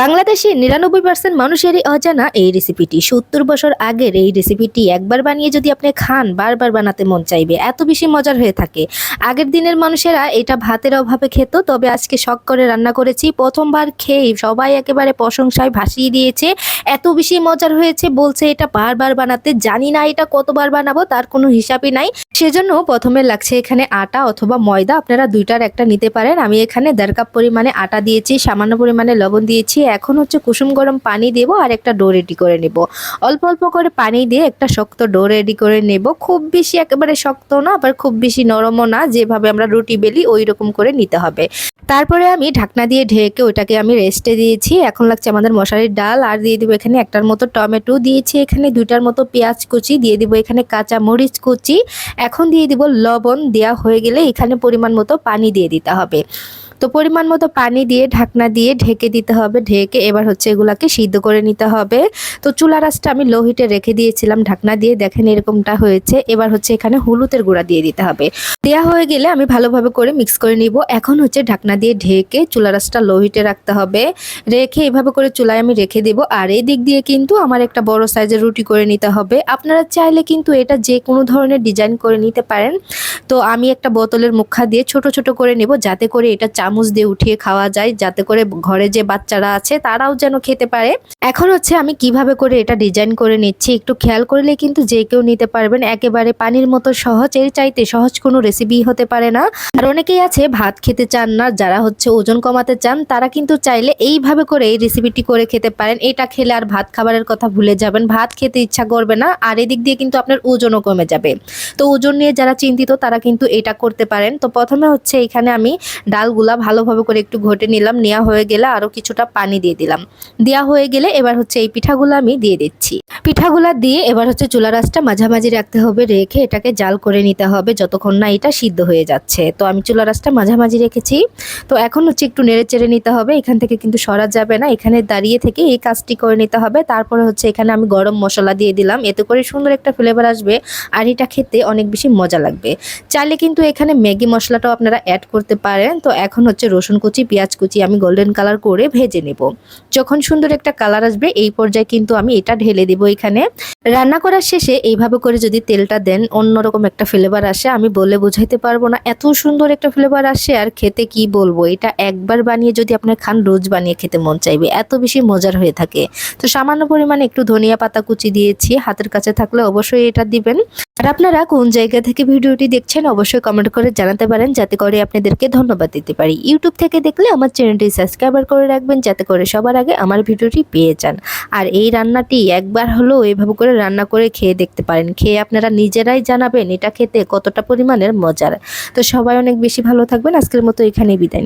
বাংলাদেশে নিরানব্বই পার্সেন্ট মানুষেরই অজানা এই রেসিপিটি সত্তর বছর আগের এই রেসিপিটি একবার বানিয়ে যদি আপনি খান, বারবার বানাতে মন চাইবে। এত বেশি মজার হয়ে থাকে। আগের দিনের মানুষেরা এটা ভাতের অভাবে খেত, তবে আজকে শখ করে রান্না করেছি। প্রথমবার খেয়ে সবাই একেবারে প্রশংসায় ভাসিয়ে দিয়েছে। এত বেশি মজার হয়েছে, বলছে এটা বারবার বানাতে। জানি না এটা কতবার বানাবো, তার কোনো হিসাবই নাই। সেজন্য প্রথমে লাগছে এখানে আটা অথবা ময়দা। আপনারা দুইটার একটা নিতে পারেন। আমি এখানে দেড় কাপ পরিমাণে আটা দিয়েছি, সামান্য পরিমাণে লবণ দিয়েছি। এখন হচ্ছে কুসুম গরম পানি দেব আর একটা ডো রেডি করে নেব। অল্প অল্প করে পানি দিয়ে একটা শক্ত ডো রেডি করে নেব। খুব বেশি একেবারে শক্ত না, আবার খুব বেশি নরমও না, যেভাবে আমরা রুটি বেলি ওই রকম করে নিতে হবে। তারপরে আমি ঢাকনা দিয়ে ঢেকে ওইটাকে আমি রেস্টে দিয়েছি। এখন লাগছে আমাদের মশারির ডাল, আর দিয়ে দিব এখানে একটার মতো টমেটো, দিয়েছি এখানে দুইটার মতো পেঁয়াজ কুচি, দিয়ে দিব এখানে কাঁচা মরিচ কুচি। এখন দিয়ে দিব লবণ দেওয়া হয়ে গেলে এখানে পরিমাণ মতো পানি দিয়ে দিতে হবে। তো পরিমাণ মতো পানি দিয়ে ঢাকনা দিয়ে ঢেকে দিতে হবে, ঢেকে এবার হচ্ছে এগুলাকে সিদ্ধ করে নিতে হবে। তো চুলা রাসটা আমি লো হিটে রেখে দিয়েছিলাম, ঢাকনা দিয়ে দেখেন এরকমটা হয়েছে। এবার হচ্ছে এখানে হলুদের গুঁড়া দিয়ে দিতে হবে। দেওয়া হয়ে গেলে আমি ভালোভাবে করে মিক্স করে নিব। এখন হচ্ছে ঢাকনা দিয়ে ঢেকে চুলা রাসটা লো হিটে রাখতে হবে। রেখে এভাবে করে চুলায় আমি রেখে দেব। আর এই দিক দিয়ে কিন্তু আমার একটা বড় সাইজের রুটি করে নিতে হবে। আপনারা চাইলে কিন্তু এটা যে কোনো ধরনের ডিজাইন করে নিতে পারেন। তো আমি একটা বোতলের মুখা দিয়ে ছোট ছোট করে নেব, যাতে করে এটা চামচ দিয়ে উঠিয়ে খাওয়া যায়, যাতে করে ঘরে যে বাচ্চারা আছে তারাও যেন খেতে পারে। এখন হচ্ছে আমি কীভাবে করে এটা ডিজাইন করে নিচ্ছি একটু খেয়াল করলে কিন্তু যে কেউ নিতে পারবেন। একেবারে পানির মতো সহজ, এর চাইতে সহজ কোনো রেসিপি হতে পারে না। আর অনেকেই আছে ভাত খেতে চান না, যারা হচ্ছে ওজন কমাতে চান, তারা কিন্তু চাইলে এইভাবে করে এই রেসিপিটি করে খেতে পারেন। এটা খেলে আর ভাত খাবারের কথা ভুলে যাবেন। ভাত খেতে ইচ্ছা করবে না, আর এদিক দিয়ে কিন্তু আপনার ওজনও কমে যাবে। তো ওজন নিয়ে যারা চিন্তিত, তারা কিন্তু এটা করতে পারেন। তো প্রথমে হচ্ছে এখানে আমি ডালগুলা ভালোভাবে করে একটু ঘটে নিলাম নেওয়া হয়ে গেলে আরও কিছুটা পানি দিয়ে দিলাম। দেওয়া হয়ে গেলে এবার হচ্ছে এই পিঠাগুলো আমি দিয়ে দিচ্ছি। পিঠাগুলা দিয়ে এবার হচ্ছে চুলা রাসটা মাঝামাঝি রাখতে হবে, রেখে এটাকে জাল করে নিতে হবে যতক্ষণ না এটা সিদ্ধ হয়ে যাচ্ছে। তো আমি চুলা রাসটা মাঝামাঝি রেখেছি। তো এখন হচ্ছে একটু নেড়ে চেড়ে নিতে হবে, এখান থেকে কিন্তু সরা যাবে না। এখানে দাঁড়িয়ে থেকে এই কাজটি করে নিতে হবে। তারপরে হচ্ছে এখানে আমি গরম মশলা দিয়ে দিলাম। এতে করে সুন্দর একটা ফ্লেভার আসবে আর এটা খেতে অনেক বেশি মজা লাগবে। চাইলে কিন্তু এখানে ম্যাগি মশলাটাও আপনারা অ্যাড করতে পারেন। তো এখন হচ্ছে রসুন কুচি, পেঁয়াজ কুচি আমি গোল্ডেন কালার করে ভেজে নেব। যখন সুন্দর একটা কালার আসবে, এই পর্যায়ে কিন্তু আমি এটা ঢেলে দেব এখানে। রান্না করার শেষে এইভাবে করে যদি তেলটা দেন, অন্যরকম একটা ফ্লেভার আসে, আমি বলে বোঝাইতে পারব না। এত সুন্দর একটা ফ্লেভার আসে, আর খেতে কি বলব? এটা একবার বানিয়ে যদি আপনি খান, রোজ বানিয়ে খেতে মন চাইবে। এত বেশি মজার হয়ে থাকে। তো সামান্য পরিমাণে একটু ধনিয়া পাতা কুচি দিয়েছি। হাতের কাছে থাকলে অবশ্যই এটা দিবেন। আর আপনারা কোন জায়গা থেকে ভিডিওটি দেখছেন অবশ্যই কমেন্ট করে জানাতে পারেন। যাতে করে আপনাদেরকে ধন্যবাদ দিতে পারি। ইউটিউব থেকে দেখলে আমার চ্যানেলটি সাবস্ক্রাইবার করে রাখবেন, যাতে করে সবার আগে আমার ভিডিওটি পেয়ে যান। আর এই রান্নাটি একবার হলেও এভাবে করে রান্না করে খেয়ে দেখতে পারেন। খেয়ে আপনারা নিজেরাই জানাবেন এটা খেতে কতটা পরিমাণের মজার। তো সবাই অনেক বেশি ভালো থাকবেন। আজকের মতো এখানেই বিদায়